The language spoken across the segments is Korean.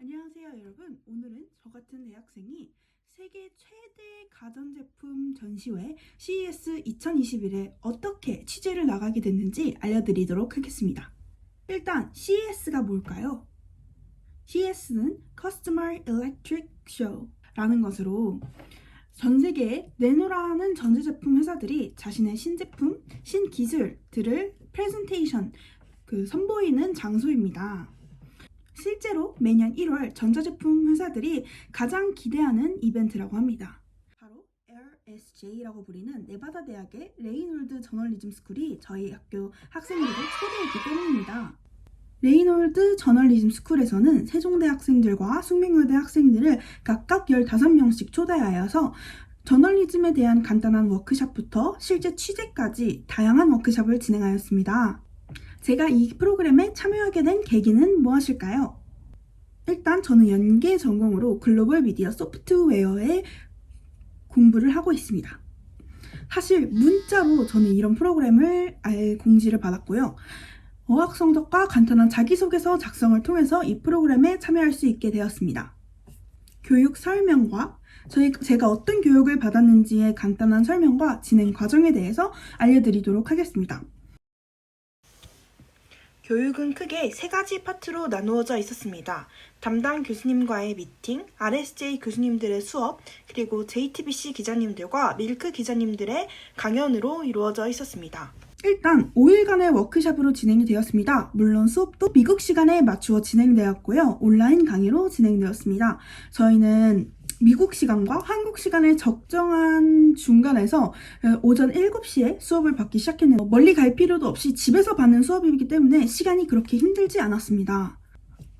안녕하세요 여러분 오늘은 저 같은 대학생이 세계 최대 가전제품 전시회 CES 2021에 어떻게 취재를 나가게 됐는지 알려드리도록 하겠습니다 일단 CES가 뭘까요? CES는 Customer Electric Show 라는 것으로 전 세계에 내노라는 전자제품 회사들이 자신의 신제품, 신기술들을 프레젠테이션, 그 선보이는 장소입니다. 실제로 매년 1월 전자제품 회사들이 가장 기대하는 이벤트라고 합니다. 바로 LSJ라고 불리는 네바다 대학의 레이놀드 저널리즘 스쿨이 저희 학교 학생들을 초대했기 때문입니다. 레이놀드 저널리즘 스쿨에서는 세종대 학생들과 숙명여대 학생들을 각각 15명씩 초대하여서 저널리즘에 대한 간단한 워크샵부터 실제 취재까지 다양한 워크샵을 진행하였습니다. 제가 이 프로그램에 참여하게 된 계기는 무엇일까요? 일단 저는 연계 전공으로 글로벌 미디어 소프트웨어에 공부를 하고 있습니다. 사실 문자로 저는 이런 프로그램을 알 공지를 받았고요. 어학 성적과 간단한 자기소개서 작성을 통해서 이 프로그램에 참여할 수 있게 되었습니다. 교육 설명과 저희, 제가 어떤 교육을 받았는지의 간단한 설명과 진행 과정에 대해서 알려드리도록 하겠습니다. 교육은 크게 세 가지 파트로 나누어져 있었습니다. 담당 교수님과의 미팅, RSJ 교수님들의 수업, 그리고 JTBC 기자님들과 밀크 기자님들의 강연으로 이루어져 있었습니다. 일단 5일간의 워크샵으로 진행이 되었습니다. 물론 수업도 미국 시간에 맞추어 진행되었고요. 온라인 강의로 진행되었습니다. 저희는 미국 시간과 한국 시간을 적정한 중간에서 어, 오전 7시에 수업을 받기 시작했는데 멀리 갈 필요도 없이 집에서 받는 수업이기 때문에 시간이 그렇게 힘들지 않았습니다.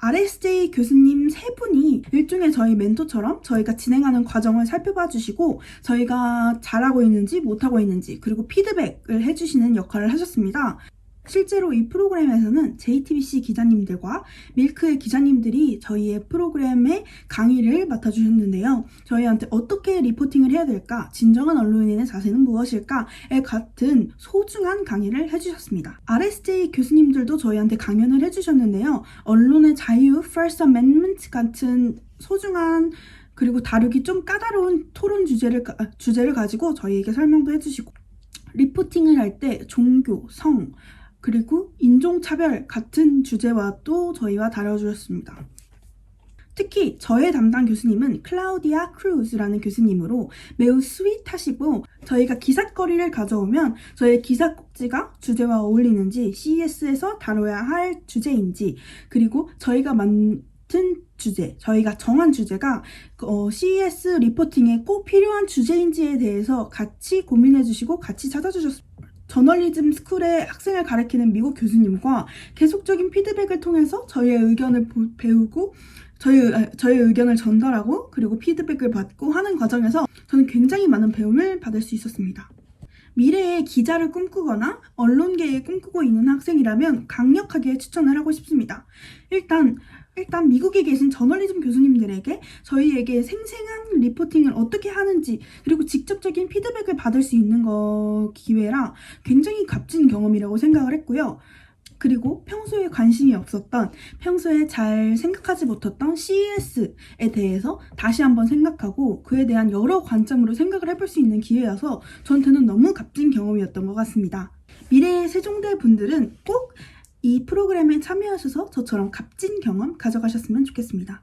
RSJ 교수님 세 분이 일종의 저희 멘토처럼 저희가 진행하는 과정을 살펴봐 주시고 저희가 잘하고 있는지 못하고 있는지 그리고 피드백을 해주시는 역할을 하셨습니다. 실제로 이 프로그램에서는 JTBC 기자님들과 밀크의 기자님들이 저희의 프로그램의 강의를 맡아주셨는데요. 저희한테 어떻게 리포팅을 해야 될까, 진정한 언론인의 자세는 무엇일까에 같은 소중한 강의를 해주셨습니다. RSJ 교수님들도 저희한테 강연을 해주셨는데요. 언론의 자유, First Amendment 같은 소중한 그리고 다루기 좀 까다로운 토론 주제를, 가- 주제를 가지고 저희에게 설명도 해주시고 리포팅을 할 때 종교, 성, 그리고 인종차별 같은 주제와 또 저희와 다뤄주셨습니다. 특히 저의 담당 교수님은 클라우디아 크루즈라는 교수님으로 매우 스윗하시고 저희가 기사거리를 가져오면 저의 기사 꼭지가 주제와 어울리는지 CES에서 다뤄야 할 주제인지 그리고 저희가 맡은 주제, 저희가 정한 주제가 어, CES 리포팅에 꼭 필요한 주제인지에 대해서 같이 고민해 주시고 같이 찾아주셨습니다. 저널리즘 스쿨의 학생을 가르치는 미국 교수님과 계속적인 피드백을 통해서 저희의 의견을 보- 배우고 저희, 아, 저의 의견을 전달하고 그리고 피드백을 받고 하는 과정에서 저는 굉장히 많은 배움을 받을 수 있었습니다. 미래의 기자를 꿈꾸거나 언론계에 꿈꾸고 있는 학생이라면 강력하게 추천을 하고 싶습니다. 일단 일단 미국에 계신 저널리즘 교수님들에게 저희에게 생생한 리포팅을 어떻게 하는지 그리고 직접적인 피드백을 받을 수 있는 거 기회라 굉장히 값진 경험이라고 생각을 했고요. 그리고 평소에 관심이 없었던, 평소에 잘 생각하지 못했던 CES에 대해서 다시 한번 생각하고 그에 대한 여러 관점으로 생각을 해볼 수 있는 기회여서 저한테는 너무 값진 경험이었던 것 같습니다. 미래의 세종대 분들은 꼭 이 프로그램에 참여하셔서 저처럼 값진 경험 가져가셨으면 좋겠습니다.